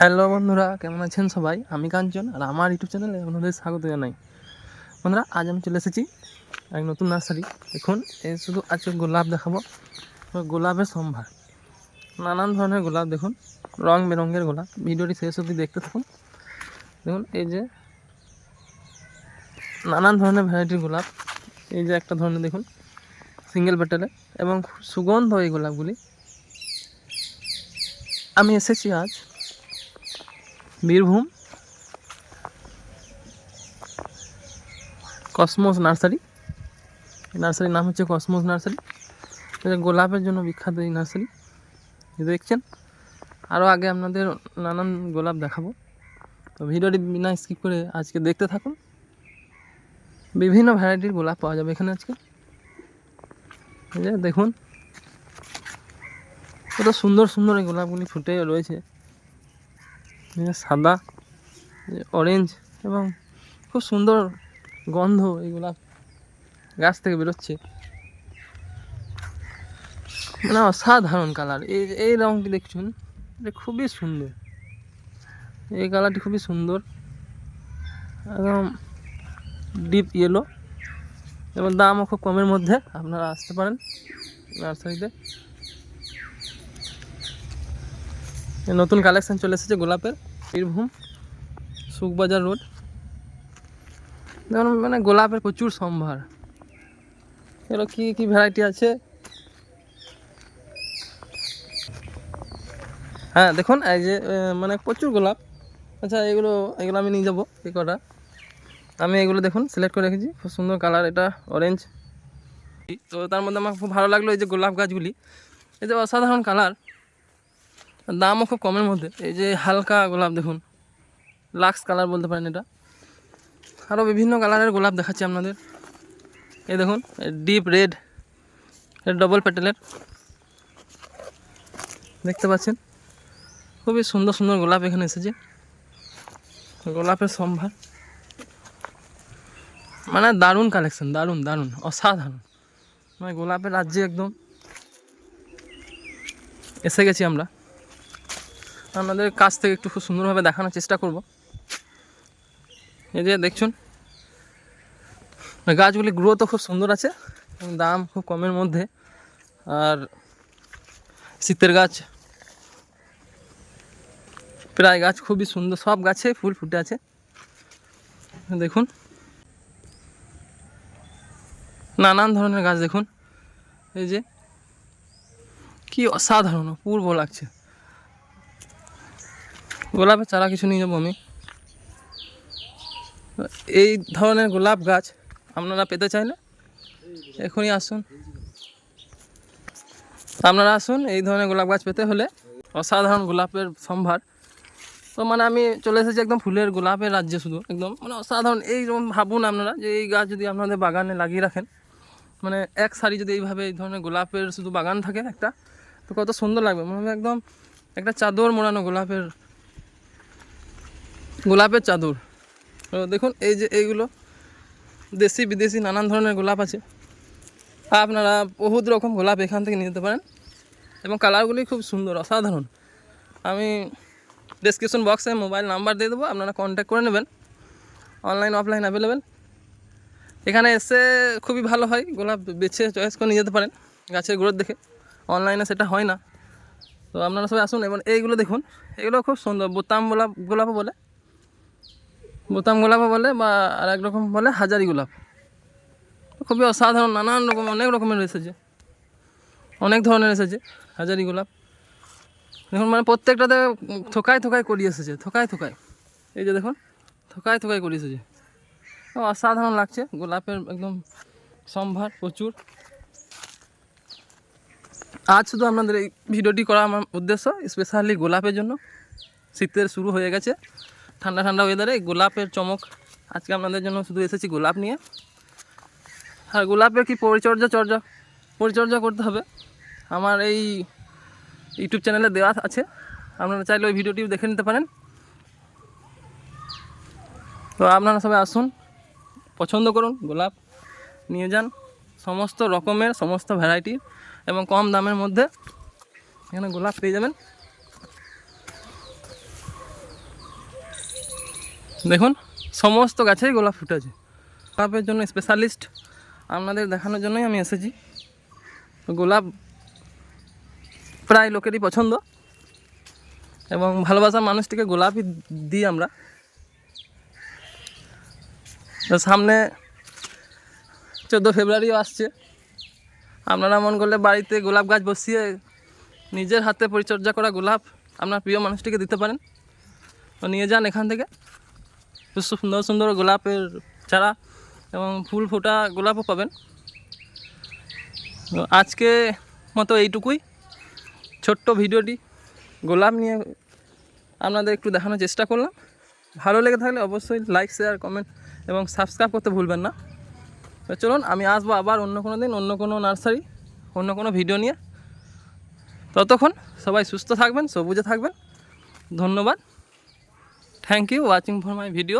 Hello বন্ধুরা, কেমন আছেন সবাই? আমি কাঞ্চন আর আমার ইউটিউব চ্যানেলে আপনাদের স্বাগত জানাই। বন্ধুরা, আজ আমি চলে এসেছি এক নতুন নার্সারি। দেখুন এই শুধু আজকে গোলাপ দেখাবো। গোলাপের সম্ভার। নানান ধরনের গোলাপ দেখুন, রং বেরঙের গোলাপ। ভিডিওটি শেষ অবধি দেখতে থাকুন। দেখুন, এই যে নানান ধরনের ভ্যারাইটির গোলাপ। এই যে একটা ধরনের দেখুন সিঙ্গেল পেটেলে এবং সুগন্ধ এই গোলাপগুলি। আমি এসেছি আজ বীরভূম। Cosmos nursery. নার্সারির নাম হচ্ছে কসমোস নার্সারি। এটা গোলাপের জন্য বিখ্যাত এই নার্সারি। দেখছেন আরও আগে আপনাদের নানান গোলাপ দেখাবো। তো ভিডিওটি বিনা স্কিপ করে আজকে দেখতে থাকুন। বিভিন্ন ভ্যারাইটির গোলাপ পাওয়া যাবে এখানে আজকে। দেখুন, কত সুন্দর সুন্দর এই গোলাপগুলি ফুটে রয়েছে। সাদা অরেঞ্জ এবং খুব সুন্দর গন্ধ এই গোলাপ গাছ থেকে বেরোচ্ছে। মানে অসাধারণ কালার এই এই রঙটি দেখছুন এটা খুবই সুন্দর। এই কালারটি খুবই সুন্দর। একদম ডিপ ইয়েলো এবং দামও খুব কমের মধ্যে, আপনারা আসতে পারেন নার্সারিতে নতুন কালেকশান চলে এসেছে গোলাপের। বীরভূম সুখবাজার রোড। দেখুন মানে গোলাপের প্রচুর সম্ভার। এগুলো কী কী ভ্যারাইটি আছে? হ্যাঁ দেখুন এই যে মানে প্রচুর গোলাপ। আচ্ছা এগুলো এগুলো আমি নিয়ে যাব এই কটা। আমি এগুলো দেখুন সিলেক্ট করে রেখেছি। খুব সুন্দর কালার এটা অরেঞ্জ তো তার মধ্যে আমার খুব ভালো লাগল এই যে গোলাপ গাছগুলি। এই যে অসাধারণ কালার দামও খুব কমের মধ্যে। এই যে হালকা গোলাপ দেখুন। লাক্স কালার বলতে পারেন এটা। আরও বিভিন্ন কালারের গোলাপ দেখাচ্ছি আপনাদের। এই দেখুন ডিপ রেড ডবল পেটেলের দেখতে পাচ্ছেন? খুবই সুন্দর সুন্দর গোলাপ এখানে এসেছে। গোলাপের সম্ভার। মানে দারুণ কালেকশন দারুণ দারুণ, অসাধারণ। মানে গোলাপের রাজ্যে একদম। এসে গেছি আমরা। আপনাদের কাছ থেকে একটু খুব সুন্দরভাবে দেখানোর চেষ্টা করব। এই যে দেখছুন গাছগুলি গ্রোথও খুব সুন্দর আছে দাম খুব কমের মধ্যে। আর শীতের গাছ, প্রায় গাছ খুবই সুন্দর, সব গাছে ফুল ফুটে আছে। দেখুন, নানান ধরনের গাছ দেখুন। এই যে, কি অসাধারণ, অপূর্ব লাগছে। গোলাপের চারা কিছু নিয়ে যাব আমি। এই ধরনের গোলাপ গাছ আপনারা পেতে চাইলে এখনই আসুন। আপনারা আসুন এই ধরনের গোলাপ গাছ পেতে হলে অসাধারণ গোলাপের সম্ভার। তো মানে আমি চলে এসেছি একদম ফুলের গোলাপের রাজ্যে শুধু, একদম মানে অসাধারণ। এই এইরকম ভাবুন আপনারা যে এই গাছ যদি আপনাদের বাগানে লাগিয়ে রাখেন মানে এক সারি যদি এইভাবে এই ধরনের গোলাপের শুধু বাগান থাকে একটা, তো কত সুন্দর লাগবে। মনে হবে একদম একটা চাদর মোড়ানো গোলাপের গোলাপের চাদর। দেখুন, এই যে এইগুলো, দেশি, বিদেশি নানান ধরনের গোলাপ আছে। আপনারা বহুত রকম গোলাপ এখান থেকে নিতে পারেন। এবং কালারগুলি খুব সুন্দর, অসাধারণ। আমি ডিসক্রিপশন বক্সে মোবাইল নাম্বার দিয়ে দেবো, আপনারা কন্ট্যাক্ট করে নেবেন। অনলাইন অফলাইন অ্যাভেলেবেল এখানে এসে খুবই ভালো হয়, গোলাপ বেছে চয়েস করে নিয়ে যেতে পারেন, গাছের গ্রোথ দেখে। অনলাইনে সেটা হয় না। তো আপনারা সবাই আসুন, এবং এইগুলো দেখুন, এগুলো খুব সুন্দর, বোতাম গোলাপ গোলাপও বলে। বোতাম গোলাপও বলে বা আর এক রকম বলে হাজারি গোলাপ। খুবই অসাধারণ, নানান রকম, অনেক রকমের এসেছে। অনেক ধরনের এসেছে হাজারি গোলাপ। দেখুন মানে প্রত্যেকটাতে থোকায় থোকায় করি এসেছে, থোকায় থোকায়। এই যে দেখুন, থোকায় থোকায় করি এসেছে। অসাধারণ লাগছে, গোলাপের একদম সম্ভার প্রচুর। আজ শুধু আপনাদের এই ভিডিওটি করা আমার উদ্দেশ্য স্পেশালি গোলাপের জন্য। শীতের শুরু হয়ে গেছে। ঠান্ডা ঠান্ডা ওয়েদারে গোলাপের চমক। আজকে আপনাদের জন্য শুধু এসেছি গোলাপ নিয়ে। আর গোলাপের কি পরিচর্যা চর্যা? পরিচর্যা করতে হবে। আমার এই ইউটিউব চ্যানেলে দেওয়া আছে। আপনারা চাইলে ওই ভিডিওটি দেখে নিতে পারেন। তো আপনারা সবাই আসুন, পছন্দ করুন গোলাপ নিয়ে যান। সমস্ত রকমের, সমস্ত ভ্যারাইটি এবং কম দামের মধ্যে এখানে গোলাপ পেয়ে যাবেন। দেখুন, সমস্ত গাছেই গোলাপ ফুটেছে। গোলাপের জন্য স্পেশালিস্ট আপনাদের দেখানোর জন্যই আমি এসেছি। গোলাপ প্রায় লোকেরই পছন্দ। এবং ভালোবাসার মানুষটিকে গোলাপই দিই আমরা। সামনে চোদ্দ ফেব্রুয়ারিও আসছে। আপনারা মন করলে বাড়িতে গোলাপ গাছ বসিয়ে নিজের হাতে পরিচর্যা করা গোলাপ আপনার প্রিয় মানুষটিকে দিতে পারেন। তো নিয়ে যান এখান থেকে। সুন্দর সুন্দর গোলাপের চারা এবং ফুল ফোটা গোলাপও পাবেন। আজকে মতো এইটুকুই। ছোট্ট ভিডিওটি গোলাপ নিয়ে আপনাদের একটু দেখানোর চেষ্টা করলাম। ভালো লেগে থাকলে অবশ্যই লাইক শেয়ার কমেন্ট এবং সাবস্ক্রাইব করতে ভুলবেন না। তো চলুন, আমি আসব আবার অন্য কোনো দিন, অন্য কোনো নার্সারি, অন্য কোনো ভিডিও নিয়ে। ততক্ষণ সবাই সুস্থ থাকবেন, সবুজে থাকবেন। ধন্যবাদ। Thank you watching for my video